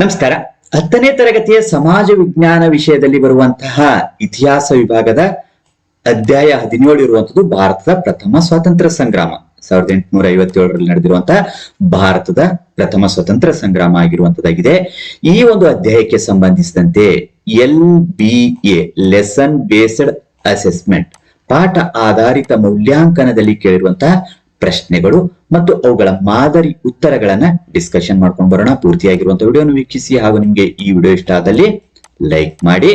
ನಮಸ್ಕಾರ. ಹತ್ತನೇ ತರಗತಿಯ ಸಮಾಜ ವಿಜ್ಞಾನ ವಿಷಯದಲ್ಲಿ ಬರುವಂತಹ ಇತಿಹಾಸ ವಿಭಾಗದ ಅಧ್ಯಾಯ ಹದಿನೇಳು ಇರುವಂತದ್ದು ಭಾರತದ ಪ್ರಥಮ ಸ್ವಾತಂತ್ರ್ಯ ಸಂಗ್ರಾಮ. ಸಾವಿರದ ಎಂಟುನೂರ ಐವತ್ತೇಳರಲ್ಲಿ ನಡೆದಿರುವಂತಹ ಭಾರತದ ಪ್ರಥಮ ಸ್ವತಂತ್ರ ಸಂಗ್ರಾಮ ಆಗಿರುವಂತದ್ದಾಗಿದೆ ಈ ಒಂದು ಅಧ್ಯಾಯಕ್ಕೆ ಸಂಬಂಧಿಸಿದಂತೆ L B A, lesson based assessment, ಪಾಠ ಆಧಾರಿತ ಮೌಲ್ಯಾಂಕನದಲ್ಲಿ ಕೇಳಿರುವಂತಹ ಪ್ರಶ್ನೆಗಳು ಮತ್ತು ಅವುಗಳ ಮಾದರಿ ಉತ್ತರಗಳನ್ನ ಡಿಸ್ಕಷನ್ ಮಾಡ್ಕೊಂಡು ಬರೋಣ. ಪೂರ್ತಿಯಾಗಿರುವಂತಹ ವಿಡಿಯೋನ ವೀಕ್ಷಿಸಿ ಹಾಗೂ ನಿಮ್ಗೆ ಈ ವಿಡಿಯೋ ಇಷ್ಟ ಆದಲ್ಲಿ ಲೈಕ್ ಮಾಡಿ.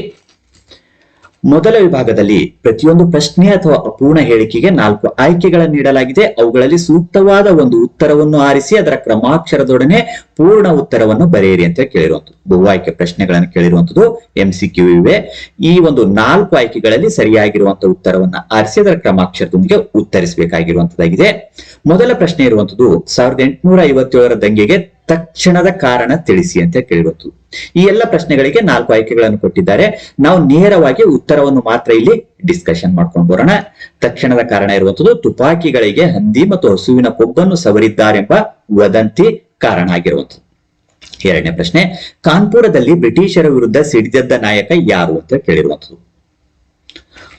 ಮೊದಲ ವಿಭಾಗದಲ್ಲಿ ಪ್ರತಿಯೊಂದು ಪ್ರಶ್ನೆ ಅಥವಾ ಅಪೂರ್ಣ ಹೇಳಿಕೆಗೆ ನಾಲ್ಕು ಆಯ್ಕೆಗಳನ್ನು ನೀಡಲಾಗಿದೆ. ಅವುಗಳಲ್ಲಿ ಸೂಕ್ತವಾದ ಒಂದು ಉತ್ತರವನ್ನು ಆರಿಸಿ ಅದರ ಕ್ರಮಾಕ್ಷರದೊಡನೆ ಪೂರ್ಣ ಉತ್ತರವನ್ನು ಬರೆಯಿರಿ ಅಂತ ಕೇಳಿರುವಂತದ್ದು ಬಹು ಆಯ್ಕೆ ಪ್ರಶ್ನೆಗಳನ್ನು ಕೇಳಿರುವಂತದ್ದು ಎಂ ಸಿ ಇವೆ. ಈ ಒಂದು ನಾಲ್ಕು ಆಯ್ಕೆಗಳಲ್ಲಿ ಸರಿಯಾಗಿರುವಂತಹ ಉತ್ತರವನ್ನು ಆರಿಸಿ ಅದರ ಕ್ರಮಾಕ್ಷರದೊಂದಿಗೆ ಉತ್ತರಿಸಬೇಕಾಗಿರುವಂತದ್ದಾಗಿದೆ ಮೊದಲ ಪ್ರಶ್ನೆ ಇರುವಂತದ್ದು ಸಾವಿರದ ಎಂಟುನೂರ ಐವತ್ತೇಳರ ದಂಗೆಗೆ ತಕ್ಷಣದ ಕಾರಣ ತಿಳಿಸಿ ಅಂತ ಕೇಳಿರೋದು. ಈ ಎಲ್ಲ ಪ್ರಶ್ನೆಗಳಿಗೆ ನಾಲ್ಕು ಆಯ್ಕೆಗಳನ್ನು ಕೊಟ್ಟಿದ್ದಾರೆ. ನಾವು ನೇರವಾಗಿ ಉತ್ತರವನ್ನು ಮಾತ್ರ ಇಲ್ಲಿ ಡಿಸ್ಕಷನ್ ಮಾಡ್ಕೊಂಡು ಬರೋಣ. ತಕ್ಷಣದ ಕಾರಣ ಇರುವಂತದ್ದು ತುಪಾಕಿಗಳಿಗೆ ಹಂದಿ ಮತ್ತು ಹಸುವಿನ ಕೊಬ್ಬನ್ನು ಸವರಿದ್ದಾರೆಂಬ ವದಂತಿ ಕಾರಣ ಆಗಿರುವಂತದ್ದು ಎರಡನೇ ಪ್ರಶ್ನೆ, ಕಾನ್ಪುರದಲ್ಲಿ ಬ್ರಿಟಿಷರ ವಿರುದ್ಧ ಸಿಡಿದದ್ದ ನಾಯಕ ಯಾರು ಅಂತ ಕೇಳಿರುವಂತದ್ದು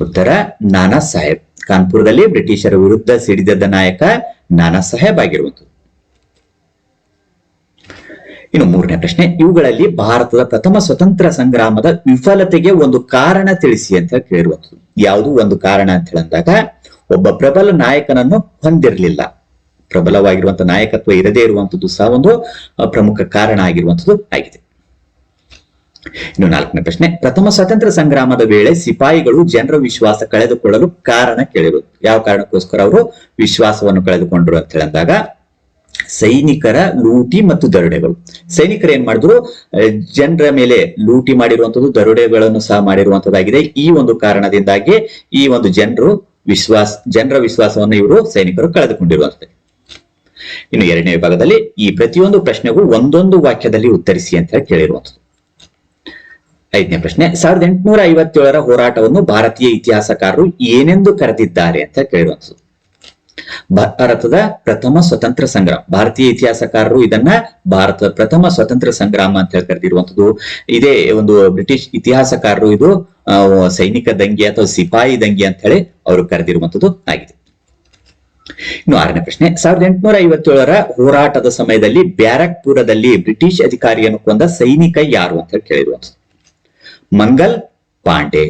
ಉತ್ತರ, ನಾನಾ ಸಾಹೇಬ್. ಕಾನ್ಪುರದಲ್ಲಿ ಬ್ರಿಟಿಷರ ವಿರುದ್ಧ ಸಿಡಿದದ್ದ ನಾಯಕ ನಾನಾ ಸಾಹೇಬ್ ಆಗಿರುವಂತದ್ದು ಇನ್ನು ಮೂರನೇ ಪ್ರಶ್ನೆ, ಇವುಗಳಲ್ಲಿ ಭಾರತದ ಪ್ರಥಮ ಸ್ವತಂತ್ರ ಸಂಗ್ರಾಮದ ವಿಫಲತೆಗೆ ಒಂದು ಕಾರಣ ತಿಳಿಸಿ ಅಂತ ಕೇಳುವಂಥದ್ದು. ಯಾವುದು ಒಂದು ಕಾರಣ ಅಂತ ಹೇಳಿದಾಗ, ಒಬ್ಬ ಪ್ರಬಲ ನಾಯಕನನ್ನು ಹೊಂದಿರಲಿಲ್ಲ. ಪ್ರಬಲವಾಗಿರುವಂತಹ ನಾಯಕತ್ವ ಇರದೇ ಇರುವಂತದ್ದು ಸಹ ಒಂದು ಪ್ರಮುಖ ಕಾರಣ ಆಗಿರುವಂತದ್ದು ಆಗಿದೆ. ಇನ್ನು ನಾಲ್ಕನೇ ಪ್ರಶ್ನೆ, ಪ್ರಥಮ ಸ್ವತಂತ್ರ ಸಂಗ್ರಾಮದ ವೇಳೆ ಸಿಪಾಯಿಗಳು ಜನರ ವಿಶ್ವಾಸ ಕಳೆದುಕೊಳ್ಳಲು ಕಾರಣ ಕೇಳಿರೋದು ಯಾವ ಕಾರಣಕ್ಕೋಸ್ಕರ ಅವರು ವಿಶ್ವಾಸವನ್ನು ಕಳೆದುಕೊಂಡರು ಅಂತ ಹೇಳಿದಾಗ ಸೈನಿಕರ ಲೂಟಿ ಮತ್ತು ದರೋಡೆಗಳು. ಸೈನಿಕರು ಏನ್ ಮಾಡಿದ್ರು? ಜನರ ಮೇಲೆ ಲೂಟಿ ಮಾಡಿರುವಂತದ್ದು ದರೋಡೆಗಳನ್ನು ಸಹ ಮಾಡಿರುವಂತದ್ದಾಗಿದೆ ಈ ಒಂದು ಕಾರಣದಿಂದಾಗಿ ಈ ಒಂದು ಜನರು ವಿಶ್ವಾಸ, ಜನರ ವಿಶ್ವಾಸವನ್ನು ಇವರು ಸೈನಿಕರು ಕಳೆದುಕೊಂಡಿರುವಂತದ್ದು ಇನ್ನು ಎರಡನೇ ವಿಭಾಗದಲ್ಲಿ ಈ ಪ್ರತಿಯೊಂದು ಪ್ರಶ್ನೆಗೂ ಒಂದೊಂದು ವಾಕ್ಯದಲ್ಲಿ ಉತ್ತರಿಸಿ ಅಂತ ಹೇಳಿ ಕೇಳಿರುವಂತದ್ದು ಐದನೇ ಪ್ರಶ್ನೆ, ಸಾವಿರದ ಎಂಟುನೂರ ಐವತ್ತೇಳರ ಹೋರಾಟವನ್ನು ಭಾರತೀಯ ಇತಿಹಾಸಕಾರರು ಏನೆಂದು ಕರೆದಿದ್ದಾರೆ ಅಂತ ಕೇಳಿರುವಂತದ್ದು ಭಾರತದ ಪ್ರಥಮ ಸ್ವತಂತ್ರ ಸಂಗ್ರಾಮ. ಭಾರತೀಯ ಇತಿಹಾಸಕಾರರು ಇದನ್ನ ಭಾರತದ ಪ್ರಥಮ ಸ್ವತಂತ್ರ ಸಂಗ್ರಾಮ ಅಂತ ಹೇಳಿ ಕರೆದಿರುವಂತದ್ದು ಇದೇ ಒಂದು ಬ್ರಿಟಿಷ್ ಇತಿಹಾಸಕಾರರು ಇದು ಸೈನಿಕ ದಂಗೆ ಅಥವಾ ಸಿಪಾಯಿ ದಂಗೆ ಅಂತ ಹೇಳಿ ಅವರು ಕರೆದಿರುವಂತದ್ದು ಆಗಿದೆ. ಇನ್ನು ಆರನೇ ಪ್ರಶ್ನೆ, ಸಾವಿರದ ಎಂಟುನೂರ ಐವತ್ತೇಳರ ಹೋರಾಟದ ಸಮಯದಲ್ಲಿ ಬ್ಯಾರಕ್ಪುರದಲ್ಲಿ ಬ್ರಿಟಿಷ್ ಅಧಿಕಾರಿಯನ್ನು ಕೊಂದ ಸೈನಿಕ ಯಾರು ಅಂತ ಹೇಳಿ ಕೇಳಿರುವಂತದ್ದು ಮಂಗಲ್ ಪಾಂಡೆ.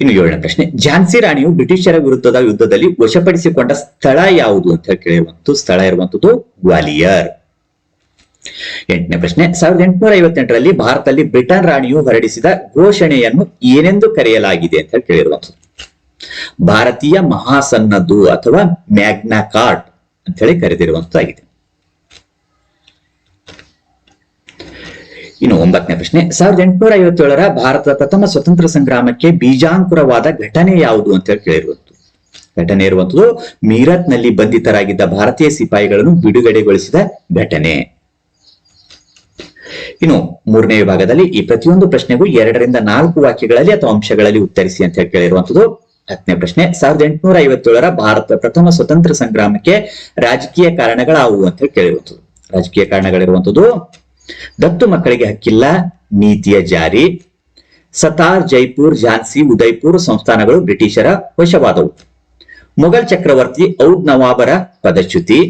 ಇನ್ನು ಏಳನೇ ಪ್ರಶ್ನೆ, ಝಾನ್ಸಿ ರಾಣಿಯು ಬ್ರಿಟಿಷರ ವಿರುದ್ಧದ ಯುದ್ಧದಲ್ಲಿ ವಶಪಡಿಸಿಕೊಂಡ ಸ್ಥಳ ಯಾವುದು ಅಂತ ಕೇಳಿರುವಂತ ಸ್ಥಳ ಇರುವಂತದ್ದು ಗ್ವಾಲಿಯರ್. ಎಂಟನೇ ಪ್ರಶ್ನೆ, ಸಾವಿರದ ಎಂಟುನೂರ ಐವತ್ತೆಂಟರಲ್ಲಿ ಭಾರತದಲ್ಲಿ ಬ್ರಿಟನ್ ರಾಣಿಯು ಹೊರಡಿಸಿದ ಘೋಷಣೆಯನ್ನು ಏನೆಂದು ಕರೆಯಲಾಗಿದೆ ಅಂತ ಕೇಳಿರುವಂಥದ್ದು ಭಾರತೀಯ ಮಹಾಸನ್ನದ್ದು ಅಥವಾ ಮ್ಯಾಗ್ನಾ ಕಾರ್ಟ್ ಅಂತ ಹೇಳಿ ಕರೆದಿರುವಂತದ್ದಾಗಿದೆ ಇನ್ನು ಒಂಬತ್ತನೇ ಪ್ರಶ್ನೆ, ಸಾವಿರದ ಎಂಟುನೂರ ಐವತ್ತೇಳರ ಭಾರತದ ಪ್ರಥಮ ಸ್ವತಂತ್ರ ಸಂಗ್ರಾಮಕ್ಕೆ ಬೀಜಾಂಕುರವಾದ ಘಟನೆ ಯಾವುದು ಅಂತ ಹೇಳಿ ಕೇಳಿರುವಂತದ್ದು ಘಟನೆ ಇರುವಂತದ್ದು ಮೀರತ್ನಲ್ಲಿ ಬಂಧಿತರಾಗಿದ್ದ ಭಾರತೀಯ ಸಿಪಾಯಿಗಳನ್ನು ಬಿಡುಗಡೆಗೊಳಿಸಿದ ಘಟನೆ. ಇನ್ನು ಮೂರನೇ ವಿಭಾಗದಲ್ಲಿ ಈ ಪ್ರತಿಯೊಂದು ಪ್ರಶ್ನೆಗೂ ಎರಡರಿಂದ ನಾಲ್ಕು ವಾಕ್ಯಗಳಲ್ಲಿ ಅಥವಾ ಅಂಶಗಳಲ್ಲಿ ಉತ್ತರಿಸಿ ಅಂತ ಹೇಳಿ ಕೇಳಿರುವಂತದ್ದು ಹತ್ತನೇ ಪ್ರಶ್ನೆ, ಸಾವಿರದ ಎಂಟುನೂರ ಐವತ್ತೇಳರ ಭಾರತ ಪ್ರಥಮ ಸ್ವತಂತ್ರ ಸಂಗ್ರಾಮಕ್ಕೆ ರಾಜಕೀಯ ಕಾರಣಗಳಾವು ಅಂತ ಹೇಳಿ ಕೇಳಿರುವಂತದ್ದು ರಾಜಕೀಯ ಕಾರಣಗಳಿರುವಂತದ್ದು ದತ್ತು ಮಕ್ಕಳಿಗೆ ಹಕ್ಕಿಲ್ಲ, ನೀತಿಯ ಜಾರಿ. ಸತಾರ್, ಜೈಪುರ್, ಝಾನ್ಸಿ ಉದಯ್ಪುರ್ ಸಂಸ್ಥಾನಗಳು ಬ್ರಿಟಿಷರ ವಶವಾದವು. ಮೊಘಲ್ ಚಕ್ರವರ್ತಿ ಔದ್ ನವಾಬರ ಪದಚ್ಯುತಿ.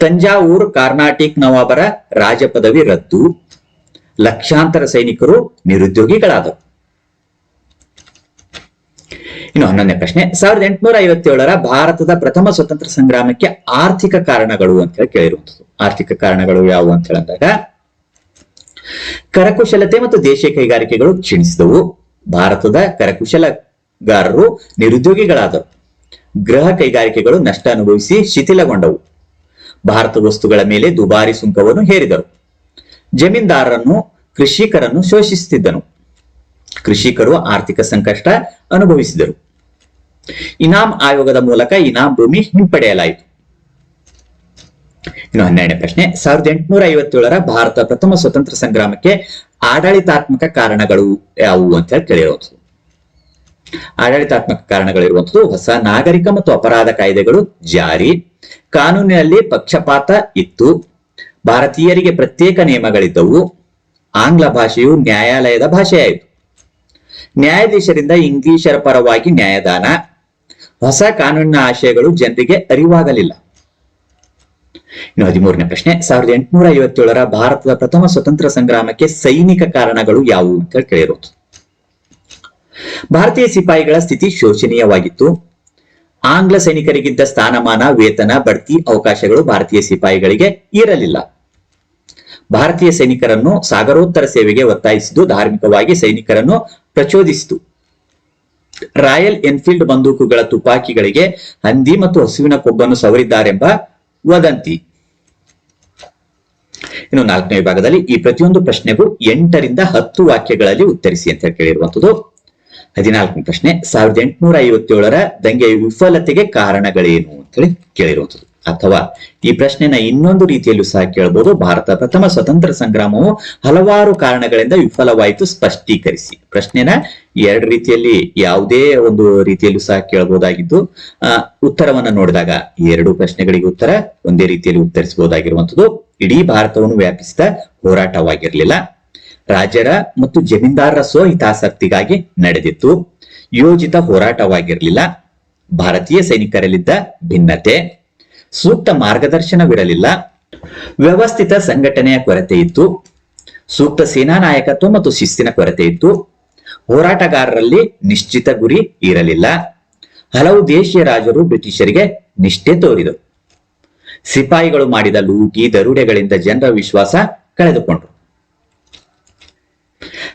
ತಂಜಾವೂರ್, ಕಾರ್ನಾಟಿಕ್ ನವಾಬರ ರಾಜಪದವಿ ರದ್ದು. ಲಕ್ಷಾಂತರ ಸೈನಿಕರು ನಿರುದ್ಯೋಗಿಗಳಾದವು. ಇನ್ನು ಹನ್ನೊಂದನೇ ಪ್ರಶ್ನೆ, ಸಾವಿರದ ಎಂಟುನೂರ ಐವತ್ತೇಳರ ಭಾರತದ ಪ್ರಥಮ ಸ್ವತಂತ್ರ ಸಂಗ್ರಾಮಕ್ಕೆ ಆರ್ಥಿಕ ಕಾರಣಗಳು ಅಂತ ಹೇಳಿ ಕೇಳಿರುವಂತದ್ದು ಆರ್ಥಿಕ ಕಾರಣಗಳು ಯಾವುವು ಅಂತ ಹೇಳಿದಾಗ ಕರಕುಶಲತೆ ಮತ್ತು ದೇಶೀಯ ಕೈಗಾರಿಕೆಗಳು ಕ್ಷೀಣಿಸಿದವು. ಭಾರತದ ಕರಕುಶಲಗಾರರು, ನಿರುದ್ಯೋಗಿಗಳಾದರು. ಗೃಹ ಕೈಗಾರಿಕೆಗಳು ನಷ್ಟ ಅನುಭವಿಸಿ ಶಿಥಿಲಗೊಂಡವು. ಭಾರತ ವಸ್ತುಗಳ ಮೇಲೆ ದುಬಾರಿ ಸುಂಕವನ್ನು ಹೇರಿದರು. ಜಮೀನ್ದಾರರನ್ನು, ಕೃಷಿಕರನ್ನು ಶೋಷಿಸುತ್ತಿದ್ದನು. ಕೃಷಿಕರು ಆರ್ಥಿಕ ಸಂಕಷ್ಟ ಅನುಭವಿಸಿದರು. ಇನಾಮ್ ಆಯೋಗದ ಮೂಲಕ ಇನಾಮ್ ಭೂಮಿ ಹಿಂಪಡೆಯಲಾಯಿತು. ಇನ್ನು ಹನ್ನೆರಡನೇ ಪ್ರಶ್ನೆ, ಸಾವಿರದ ಎಂಟುನೂರ ಐವತ್ತೇಳರ ಭಾರತ ಪ್ರಥಮ ಸ್ವತಂತ್ರ ಸಂಗ್ರಾಮಕ್ಕೆ ಆಡಳಿತಾತ್ಮಕ ಕಾರಣಗಳು ಯಾವುವು ಅಂತ ಹೇಳಿ ಕೇಳಿರುವಂಥದ್ದು ಆಡಳಿತಾತ್ಮಕ ಕಾರಣಗಳಿರುವಂಥದ್ದು ಹೊಸ ನಾಗರಿಕ ಮತ್ತು ಅಪರಾಧ ಕಾಯ್ದೆಗಳು ಜಾರಿ, ಕಾನೂನಿನಲ್ಲಿ ಪಕ್ಷಪಾತ ಇತ್ತು, ಭಾರತೀಯರಿಗೆ ಪ್ರತ್ಯೇಕ ನಿಯಮಗಳಿದ್ದವು, ಆಂಗ್ಲ ಭಾಷೆಯು ನ್ಯಾಯಾಲಯದ ಭಾಷೆಯಾಯಿತು. ನ್ಯಾಯಾಧೀಶರಿಂದ ಇಂಗ್ಲಿಷರ ಪರವಾಗಿ ನ್ಯಾಯದಾನ, ಹೊಸ ಕಾನೂನಿನ ಆಶಯಗಳು ಜನರಿಗೆ ಅರಿವಾಗಲಿಲ್ಲ. ಇನ್ನು ಹದಿಮೂರನೇ ಪ್ರಶ್ನೆ, ಸಾವಿರದ ಎಂಟುನೂರ ಐವತ್ತೇಳರ ಭಾರತದ ಪ್ರಥಮ ಸ್ವತಂತ್ರ ಸಂಗ್ರಾಮಕ್ಕೆ ಸೈನಿಕ ಕಾರಣಗಳು ಯಾವುವು ಅಂತ ಕೇಳಿರೋದು. ಭಾರತೀಯ ಸಿಪಾಯಿಗಳ ಸ್ಥಿತಿ ಶೋಚನೀಯವಾಗಿತ್ತು. ಆಂಗ್ಲ ಸೈನಿಕರಿಗಿದ್ದ ಸ್ಥಾನಮಾನ, ವೇತನ, ಬಡ್ತಿ, ಅವಕಾಶಗಳು ಭಾರತೀಯ ಸಿಪಾಯಿಗಳಿಗೆ ಇರಲಿಲ್ಲ. ಭಾರತೀಯ ಸೈನಿಕರನ್ನು ಸಾಗರೋತ್ತರ ಸೇವೆಗೆ ಒತ್ತಾಯಿಸಿದ್ದು, ಧಾರ್ಮಿಕವಾಗಿ ಸೈನಿಕರನ್ನು ಪ್ರಚೋದಿಸಿತು. ರಾಯಲ್ ಎನ್ಫೀಲ್ಡ್ ಬಂದೂಕುಗಳ ತುಪಾಕಿಗಳಿಗೆ ಹಂದಿ ಮತ್ತು ಹಸುವಿನ ಕೊಬ್ಬನ್ನು ಸವರಿದ್ದಾರೆಂಬ ವದಂತಿ. ಇನ್ನು ನಾಲ್ಕನೇ ವಿಭಾಗದಲ್ಲಿ ಈ ಪ್ರತಿಯೊಂದು ಪ್ರಶ್ನೆಗೂ ಎಂಟರಿಂದ ಹತ್ತು ವಾಕ್ಯಗಳಲ್ಲಿ ಉತ್ತರಿಸಿ ಅಂತ ಕೇಳಿರುವಂತದ್ದು. ಹದಿನಾಲ್ಕನೇ ಪ್ರಶ್ನೆ, ಸಾವಿರದ ಎಂಟುನೂರ ಐವತ್ತೇಳರ ದಂಗೆ ವಿಫಲತೆಗೆ ಕಾರಣಗಳೇನು ಅಂತೇಳಿ ಕೇಳಿರುವಂತದ್ದು. ಅಥವಾ ಈ ಪ್ರಶ್ನೆನ ಇನ್ನೊಂದು ರೀತಿಯಲ್ಲೂ ಸಹ ಕೇಳಬಹುದು ಭಾರತ ಪ್ರಥಮ ಸ್ವತಂತ್ರ ಸಂಗ್ರಾಮವು ಹಲವಾರು ಕಾರಣಗಳಿಂದ ವಿಫಲವಾಯಿತು. ಸ್ಪಷ್ಟೀಕರಿಸಿ. ಪ್ರಶ್ನೆನ ಎರಡು ರೀತಿಯಲ್ಲಿ, ಯಾವುದೇ ಒಂದು ರೀತಿಯಲ್ಲೂ ಸಹ ಕೇಳಬಹುದಾಗಿದ್ದು ಉತ್ತರವನ್ನು ನೋಡಿದಾಗ ಎರಡು ಪ್ರಶ್ನೆಗಳಿಗೆ ಉತ್ತರ, ಒಂದೇ ರೀತಿಯಲ್ಲಿ ಉತ್ತರಿಸಬಹುದಾಗಿರುವಂತದ್ದು. ಇಡೀ ಭಾರತವನ್ನು ವ್ಯಾಪಿಸಿದ ಹೋರಾಟವಾಗಿರಲಿಲ್ಲ. ರಾಜರ ಮತ್ತು ಜಮೀನ್ದಾರರ ಸ್ವಹಿತಾಸಕ್ತಿಗಾಗಿ ನಡೆದಿತ್ತು. ಯೋಜಿತ ಹೋರಾಟವಾಗಿರಲಿಲ್ಲ. ಭಾರತೀಯ ಸೈನಿಕರಲ್ಲಿದ್ದ ಭಿನ್ನತೆ. ಸೂಕ್ತ ಮಾರ್ಗದರ್ಶನವಿರಲಿಲ್ಲ. ವ್ಯವಸ್ಥಿತ ಸಂಘಟನೆಯ ಕೊರತೆ ಇತ್ತು. ಸೂಕ್ತ ಸೇನಾ ನಾಯಕತ್ವ ಮತ್ತು ಶಿಸ್ತಿನ ಕೊರತೆ ಇತ್ತು. ಹೋರಾಟಗಾರರಲ್ಲಿ ನಿಶ್ಚಿತ ಗುರಿ ಇರಲಿಲ್ಲ. ಹಲವು ದೇಶೀಯ ರಾಜರು ಬ್ರಿಟಿಷರಿಗೆ ನಿಷ್ಠೆ ತೋರಿದರು. ಸಿಪಾಯಿಗಳು ಮಾಡಿದ ಲೂಟಿ, ದರೋಡೆಗಳಿಂದ ಜನರ ವಿಶ್ವಾಸ ಕಳೆದುಕೊಂಡರು.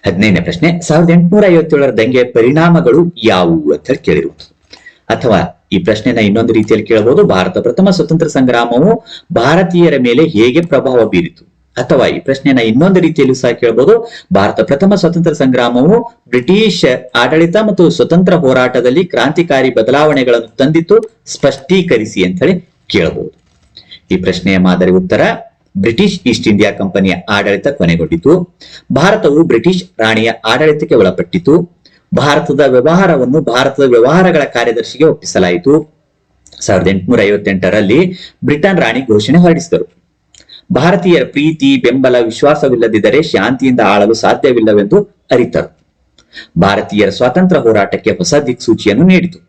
ಹದಿನೈದನೇ ಪ್ರಶ್ನೆ, ಸಾವಿರದ ಎಂಟುನೂರ ಐವತ್ತೇಳರ ದಂಗೆ ಪರಿಣಾಮಗಳು ಯಾವುವು ಅಂತ ಹೇಳಿ ಕೇಳಿರುವುದು. ಅಥವಾ ಈ ಪ್ರಶ್ನೆನ ಇನ್ನೊಂದು ರೀತಿಯಲ್ಲಿ ಕೇಳಬಹುದು, ಭಾರತ ಪ್ರಥಮ ಸ್ವತಂತ್ರ ಸಂಗ್ರಾಮವು ಭಾರತೀಯರ ಮೇಲೆ ಹೇಗೆ ಪ್ರಭಾವ ಬೀರಿತು? ಅಥವಾ ಈ ಪ್ರಶ್ನೆನ ಇನ್ನೊಂದು ರೀತಿಯಲ್ಲೂ ಸಹ ಕೇಳಬಹುದು, ಭಾರತ ಪ್ರಥಮ ಸ್ವತಂತ್ರ ಸಂಗ್ರಾಮವು ಬ್ರಿಟಿಷ್ ಆಡಳಿತ ಮತ್ತು ಸ್ವತಂತ್ರ ಹೋರಾಟದಲ್ಲಿ ಕ್ರಾಂತಿಕಾರಿ ಬದಲಾವಣೆಗಳನ್ನು ತಂದಿತ್ತು, ಸ್ಪಷ್ಟೀಕರಿಸಿ ಅಂತ ಹೇಳಿ ಕೇಳಬಹುದು. ಈ ಪ್ರಶ್ನೆಯ ಮಾದರಿ ಉತ್ತರ, ಬ್ರಿಟಿಷ್ ಈಸ್ಟ್ ಇಂಡಿಯಾ ಕಂಪನಿಯ ಆಡಳಿತ ಕೊನೆಗೊಂಡಿತು. ಭಾರತವು ಬ್ರಿಟಿಷ್ ರಾಣಿಯ ಆಡಳಿತಕ್ಕೆ ಒಳಪಟ್ಟಿತು. ಭಾರತದ ವ್ಯವಹಾರವನ್ನು ಭಾರತದ ವ್ಯವಹಾರಗಳ ಕಾರ್ಯದರ್ಶಿಗೆ ಒಪ್ಪಿಸಲಾಯಿತು. ಸಾವಿರದ ಎಂಟುನೂರ ಐವತ್ತೆಂಟರಲ್ಲಿ ಬ್ರಿಟನ್ ರಾಣಿ ಘೋಷಣೆ ಹೊರಡಿಸಿದರು. ಭಾರತೀಯರ ಪ್ರೀತಿ, ಬೆಂಬಲ, ವಿಶ್ವಾಸವಿಲ್ಲದಿದ್ದರೆ ಶಾಂತಿಯಿಂದ ಆಳಲು ಸಾಧ್ಯವಿಲ್ಲವೆಂದು ಅರಿತರು. ಭಾರತೀಯರ ಸ್ವಾತಂತ್ರ್ಯ ಹೋರಾಟಕ್ಕೆ ಹೊಸ ದಿಕ್ಸೂಚಿಯನ್ನು ನೀಡಿತು.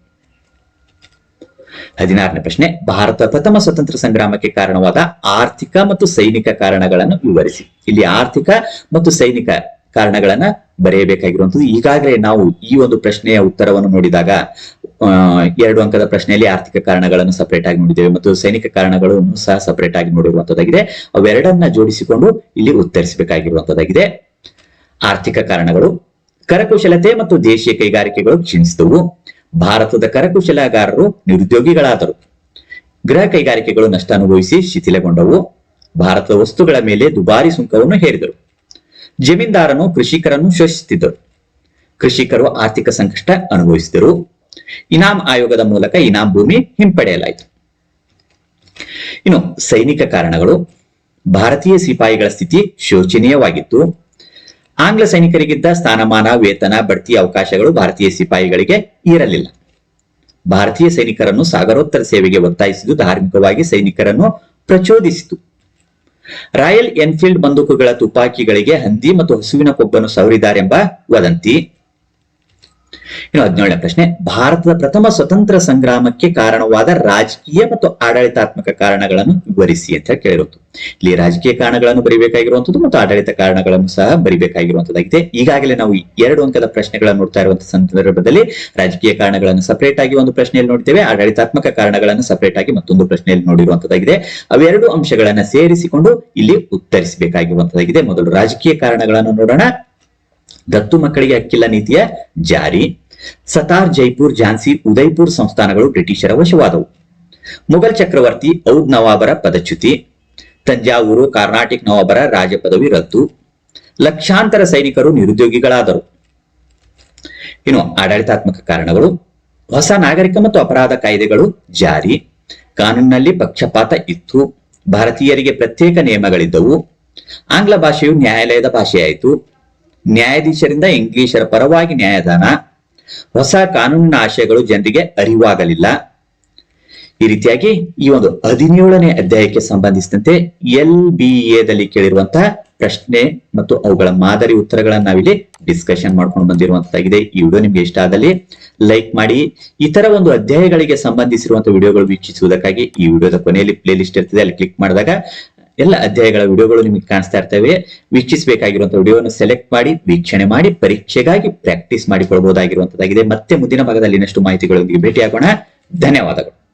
ಹದಿನಾರನೇ ಪ್ರಶ್ನೆ, ಭಾರತ ಪ್ರಥಮ ಸ್ವತಂತ್ರ ಸಂಗ್ರಾಮಕ್ಕೆ ಕಾರಣವಾದ ಆರ್ಥಿಕ ಮತ್ತು ಸೈನಿಕ ಕಾರಣಗಳನ್ನು ವಿವರಿಸಿ. ಇಲ್ಲಿ ಆರ್ಥಿಕ ಮತ್ತು ಸೈನಿಕ ಕಾರಣಗಳನ್ನ ಬರೆಯಬೇಕಾಗಿರುವಂತದ್ದು ಈಗಾಗಲೇ ನಾವು ಈ ಒಂದು ಪ್ರಶ್ನೆಯ ಉತ್ತರವನ್ನು ನೋಡಿದಾಗ ಎರಡು ಅಂಕದ ಪ್ರಶ್ನೆಯಲ್ಲಿ ಆರ್ಥಿಕ ಕಾರಣಗಳನ್ನು ಸಪರೇಟ್ ಆಗಿ ನೋಡಿದ್ದೇವೆ ಮತ್ತು ಸೈನಿಕ ಕಾರಣಗಳನ್ನು ಸಹ ಸಪರೇಟ್ ಆಗಿ ನೋಡಿರುವಂತದ್ದಾಗಿದೆ ಅವೆರಡನ್ನ ಜೋಡಿಸಿಕೊಂಡು ಇಲ್ಲಿ ಉತ್ತರಿಸಬೇಕಾಗಿರುವಂತದ್ದಾಗಿದೆ ಆರ್ಥಿಕ ಕಾರಣಗಳು, ಕರಕುಶಲತೆ ಮತ್ತು ದೇಶೀಯ ಕೈಗಾರಿಕೆಗಳು ಕ್ಷೀಣಿಸಿದವು. ಭಾರತದ ಕರಕುಶಲಗಾರರು, ನಿರುದ್ಯೋಗಿಗಳಾದರು. ಗೃಹ ಕೈಗಾರಿಕೆಗಳು ನಷ್ಟ ಅನುಭವಿಸಿ ಶಿಥಿಲಗೊಂಡವು. ಭಾರತದ ವಸ್ತುಗಳ ಮೇಲೆ ದುಬಾರಿ ಸುಂಕವನ್ನು ಹೇರಿದರು. ಜಮೀನ್ದಾರನು ಕೃಷಿಕರನ್ನು ಶೋಷಿಸುತ್ತಿದ್ದರು. ಕೃಷಿಕರು ಆರ್ಥಿಕ ಸಂಕಷ್ಟ ಅನುಭವಿಸಿದರು. ಇನಾಮ್ ಆಯೋಗದ ಮೂಲಕ ಇನಾಮ್ ಭೂಮಿ ಹಿಂಪಡೆಯಲಾಯಿತು. ಇನ್ನು ಸೈನಿಕ ಕಾರಣಗಳು. ಭಾರತೀಯ ಸಿಪಾಯಿಗಳ ಸ್ಥಿತಿ ಶೋಚನೀಯವಾಗಿತ್ತು. ಆಂಗ್ಲ ಸೈನಿಕರಿಗಿದ್ದ ಸ್ಥಾನಮಾನ, ವೇತನ, ಬಡ್ತಿ ಅವಕಾಶಗಳು ಭಾರತೀಯ ಸಿಪಾಯಿಗಳಿಗೆ ಇರಲಿಲ್ಲ. ಭಾರತೀಯ ಸೈನಿಕರನ್ನು ಸಾಗರೋತ್ತರ ಸೇವೆಗೆ ಒತ್ತಾಯಿಸಿದ್ದು, ಧಾರ್ಮಿಕವಾಗಿ ಸೈನಿಕರನ್ನು ಪ್ರಚೋದಿಸಿತು. ರಾಯಲ್ ಎನ್ಫೀಲ್ಡ್ ಬಂದೂಕುಗಳ ತುಪಾಕಿಗಳಿಗೆ ಹಂದಿ ಮತ್ತು ಹಸುವಿನ ಕೊಬ್ಬನ್ನು ಸವರಿದಾರೆಂಬ ವದಂತಿ ಇನ್ನು ಹದಿನೇಳನೇ ಪ್ರಶ್ನೆ, ಭಾರತದ ಪ್ರಥಮ ಸ್ವತಂತ್ರ ಸಂಗ್ರಾಮಕ್ಕೆ ಕಾರಣವಾದ ರಾಜಕೀಯ ಮತ್ತು ಆಡಳಿತಾತ್ಮಕ ಕಾರಣಗಳನ್ನು ವಿವರಿಸಿ ಅಂತ ಕೇಳಿರುವುದು ಇಲ್ಲಿ ರಾಜಕೀಯ ಕಾರಣಗಳನ್ನು ಬರಿಬೇಕಾಗಿರುವಂತದ್ದು ಮತ್ತು ಆಡಳಿತ ಕಾರಣಗಳನ್ನು ಸಹ ಬರಿಬೇಕಾಗಿರುವಂತದ್ದಾಗಿದೆ ಈಗಾಗಲೇ ನಾವು ಎರಡು ಅಂಕದ ಪ್ರಶ್ನೆಗಳನ್ನು ನೋಡ್ತಾ ಇರುವಂತಹ ಸಂದರ್ಭದಲ್ಲಿ ರಾಜಕೀಯ ಕಾರಣಗಳನ್ನು ಸಪರೇಟ್ ಆಗಿ ಒಂದು ಪ್ರಶ್ನೆಯಲ್ಲಿ ನೋಡ್ತೇವೆ, ಆಡಳಿತಾತ್ಮಕ ಕಾರಣಗಳನ್ನು ಸಪರೇಟ್ ಆಗಿ ಮತ್ತೊಂದು ಪ್ರಶ್ನೆಯಲ್ಲಿ ನೋಡಿರುವಂತದ್ದಾಗಿದೆ ಅವೆರಡು ಅಂಶಗಳನ್ನು ಸೇರಿಸಿಕೊಂಡು ಇಲ್ಲಿ ಉತ್ತರಿಸಬೇಕಾಗಿರುವಂತದ್ದಾಗಿದೆ ಮೊದಲು ರಾಜಕೀಯ ಕಾರಣಗಳನ್ನು ನೋಡೋಣ. ದತ್ತು ಮಕ್ಕಳಿಗೆ ಅಕ್ಕಿಲ್ಲ ನೀತಿಯ ಜಾರಿ. ಸತಾರ್, ಜೈಪುರ್, ಝಾನ್ಸಿ ಉದಯ್ಪುರ್ ಸಂಸ್ಥಾನಗಳು ಬ್ರಿಟಿಷರ ವಶವಾದವು. ಮುಘಲ್ ಚಕ್ರವರ್ತಿ ಔದ್ ನವಾಬರ ಪದಚ್ಯುತಿ. ತಂಜಾವೂರು, ಕರ್ನಾಟಕ ನವಾಬರ ರಾಜಪದವಿ ರದ್ದು. ಲಕ್ಷಾಂತರ ಸೈನಿಕರು ನಿರುದ್ಯೋಗಿಗಳಾದರು. ಇನ್ನು ಆಡಳಿತಾತ್ಮಕ ಕಾರಣಗಳು. ಹೊಸ ನಾಗರಿಕ ಮತ್ತು ಅಪರಾಧ ಕಾಯ್ದೆಗಳು ಜಾರಿ. ಕಾನೂನಿನಲ್ಲಿ ಪಕ್ಷಪಾತ ಇತ್ತು. ಭಾರತೀಯರಿಗೆ ಪ್ರತ್ಯೇಕ ನಿಯಮಗಳಿದ್ದವು. ಆಂಗ್ಲ ಭಾಷೆಯು ನ್ಯಾಯಾಲಯದ ಭಾಷೆಯಾಯಿತು. ನ್ಯಾಯಾಧೀಶರಿಂದ ಇಂಗ್ಲಿಷರ ಪರವಾಗಿ ನ್ಯಾಯದಾನ. ಹೊಸ ಕಾನೂನಿನ ಆಶಯಗಳು ಜನರಿಗೆ ಅರಿವಾಗಲಿಲ್ಲ. ಈ ರೀತಿಯಾಗಿ ಈ ಒಂದು ಹದಿನೇಳನೇ ಅಧ್ಯಾಯಕ್ಕೆ ಸಂಬಂಧಿಸಿದಂತೆ ಎಲ್ ಬಿ ಎದಲ್ಲಿ ಕೇಳಿರುವಂತಹ ಪ್ರಶ್ನೆ ಮತ್ತು ಅವುಗಳ ಮಾದರಿ ಉತ್ತರಗಳನ್ನ ನಾವಿಲ್ಲಿ ಡಿಸ್ಕಷನ್ ಮಾಡ್ಕೊಂಡು ಬಂದಿರುವಂತದ್ದಾಗಿದೆ. ಈ ವಿಡಿಯೋ ನಿಮ್ಗೆ ಇಷ್ಟ ಆದಲ್ಲಿ ಲೈಕ್ ಮಾಡಿ. ಇತರ ಒಂದು ಅಧ್ಯಾಯಗಳಿಗೆ ಸಂಬಂಧಿಸಿರುವಂತಹ ವಿಡಿಯೋಗಳು ವೀಕ್ಷಿಸುವುದಕ್ಕಾಗಿ ಈ ವಿಡಿಯೋದ ಕೊನೆಯಲ್ಲಿ ಪ್ಲೇಲಿಸ್ಟ್ ಇರ್ತದೆ. ಅಲ್ಲಿ ಕ್ಲಿಕ್ ಮಾಡಿದಾಗ ಎಲ್ಲ ಅಧ್ಯಾಯಗಳ ವಿಡಿಯೋಗಳು ನಿಮಗೆ ಕಾಣಿಸ್ತಾ ಇರ್ತವೆ. ವೀಕ್ಷಿಸಬೇಕಾಗಿರುವಂತಹ ವಿಡಿಯೋವನ್ನು ಸೆಲೆಕ್ಟ್ ಮಾಡಿ, ವೀಕ್ಷಣೆ ಮಾಡಿ, ಪರೀಕ್ಷೆಗಾಗಿ ಪ್ರಾಕ್ಟೀಸ್ ಮಾಡಿಕೊಳ್ಬಹುದಾಗಿರುವಂತದ್ದಾಗಿದೆ. ಮತ್ತೆ ಮುಂದಿನ ಭಾಗದಲ್ಲಿ ಇನ್ನಷ್ಟು ಮಾಹಿತಿಗಳೊಂದಿಗೆ ಭೇಟಿಯಾಗೋಣ. ಧನ್ಯವಾದಗಳು.